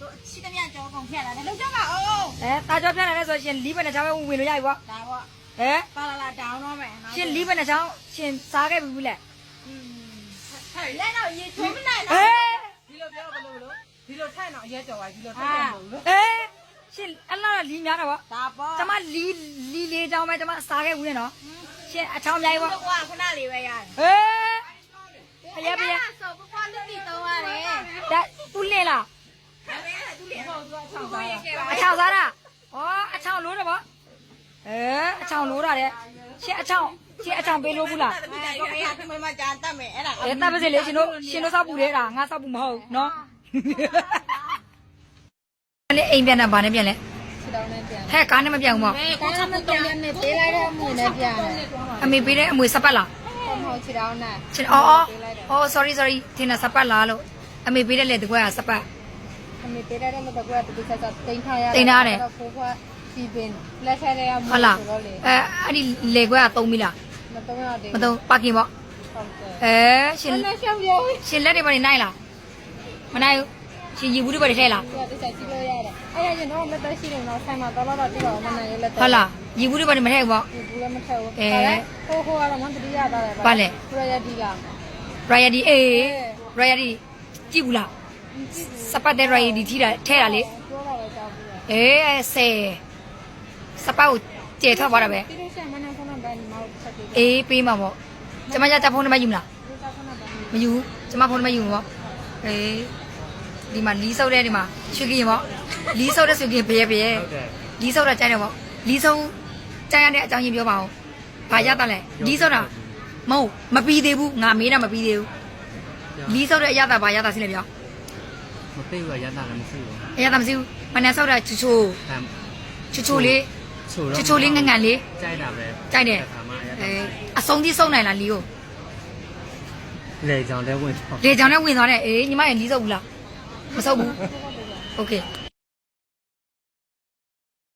တို့ရှိသမျှကြောကုန်ဖြတ်လာတယ်လောက်ကြပါအောင်အဲတာကြောပြတ်လာလဲဆိုရှင်လီးပဲနဲ့ချောင်းပဲဝင်လို့ရပြီပေါ့ဒါပေါ့ဟဲပါလာလာတောင်းတော့မယ်ရှင်လီးပဲနဲ့ချောင်းရှင်စားခဲ့ပြီဘူးလေဟဲ့လက်တော့ရေချိုးမနိုင်ဟဲလားဒီလိုပြောဘလို့လို့ဒီလိုထိုင်တော့အရဲကြော်ပါဒီလိုထိုင်တယ်လို့လို့အဲရှင်အဲ့လောက်လီးများတော့ဗောဒါပေါ့ကျမလီးလီးလေးချောင်းပဲကျမစားခဲ့ဘူးလေနော်ရှင်အချောင်းမြိုင်ဗောတော့ကွာခဏလေးပဲရတယ်ဟဲဖျက်ဖျက် ဆိုပပွားလူတီသုံးရတယ် ဒါသူလင်းလား ဒါပဲသူလေ ဟုတ်သူအချောင်းသား ရေကဲပါ အချောင်းစားတာဩအချောင်းလို့တော့ဗော အဲအချောင်းလို့တာတဲ့ရှင်အချောင်းရှင်အချောင်းပေးလို့ဘူးလားတပိတိုင်းကိုမင်းမကြာတတ်မယ်အဲ့ဒါအဲတပ်ပါစေလေရှင်တို့ရှင်တို့စောက်ပူတဲ့တာငါစောက်ပူမဟုတ်နော်လေအိမ်ပြန်တာဗာနဲ့ပြန်လဲခြေတောင်းနဲ့ပြန်ဟဲ့ကားနဲ့မပြန်ဘူးပေါ့အဲကိုချမတုံးရနေပေးလိုက်တဲ့အမှုနဲ့ပြန်တယ်အမေပေးတဲ့အမွေစပတ်လားဟုတ်ဟုတ်ခြေတောင်းနဲ့ရှင်အော်အော်အော် sorry sorry ထင်တာစပတ်လားလို့အမေပေးတဲ့လေတကွာစပတ်အမေပေးတဲ့လို့တော့ကတူချက်ချက်တင်ထားရတင်ထားတယ်ကိုက စီပင်လက်ဆက်ရရမှာဟုတ်လားဆိုတော့လေအဲအဲ့ဒီလေကွာသုံးပြီလားမတော့ရသေးမသုံးပါကင်ပေါ့ဟုတ်တယ်အဲရှင်လက်ရှောက်ရောရှင်လက်တွေပါနေနိုင်လားမနိုင်ဘူးရှင်ရီဘူးတွေပါနေထဲလားသူကတစ်ချက်ကြည့်လို့ရတယ်အဲ့ဒါရင်တော့လက်သက်ရှိနေတော့ဆိုင်မှာတော့တော့တိတော့မနိုင်ရလက်သက်ဟုတ်လားရီဘူးတွေပါနေမထဲဘူးပေါ့ဒီဘူးလည်းမထက်ဘူးအဲဟိုဟိုကတော့မတတိယတာလေဘာလဲပရယတိက royalty အေး royalty ကြည့်ဘူးလားစပတ်တဲ့ royalty ထိတာထဲတာလေပြောတာပဲကြောက်ဘူးလေအေးဆယ် စပတ်ကိုကျေထွက်သွားတာပဲပြီးလို့ရှိရင်မနေ့ကဘယ်မှာချက်ပြီးအေးပေးမှာပေါ့ကျမကြတက်ဖုန်းနံပါတ်ယူမလားဒီကခဏပဲမယူဘူးကျမဖုန်းနံပါတ်ယူမှာပေါ့အေးဒီမှာလီးဆုပ်တဲ့ဒီမှာရွှေကရင်ပေါ့လီးဆုပ်တဲ့ရွှေကရင်ဘရဲဘရဲလီးဆုပ်တာကြိုက်တယ်ပေါ့လီးဆုပ်ကြိုက်ရတဲ့အကြောင်းရင်းပြောပါဦးဘာရတာလဲလီးဆုပ်တာမဟုတ်မပြီးသေးဘူးငါမေးတာမပြီးသေးဘူးလီးဆုပ်တဲ့အရသာဘာရတာစီလဲပြောမသိဘူးကရတာလည်းမရှိဘူးအရသာမရှိဘူးမနဲ့ဆုပ်တာချူချူအဲချူချူလေး ချိုတော့ ချူချူလေးငငန်လေး ကြိုက်တာပဲ ကြိုက်တယ် ခါမှရ အဲအဆုံးထိစုံနိုင်လားလီးကို လေကြောင်လဲဝင်တော့ လေကြောင်နဲ့ဝင်သွားတယ်အေးညီမရဲ့လီးဆုပ်ဘူးလားမဆုပ်ဘူးโอเค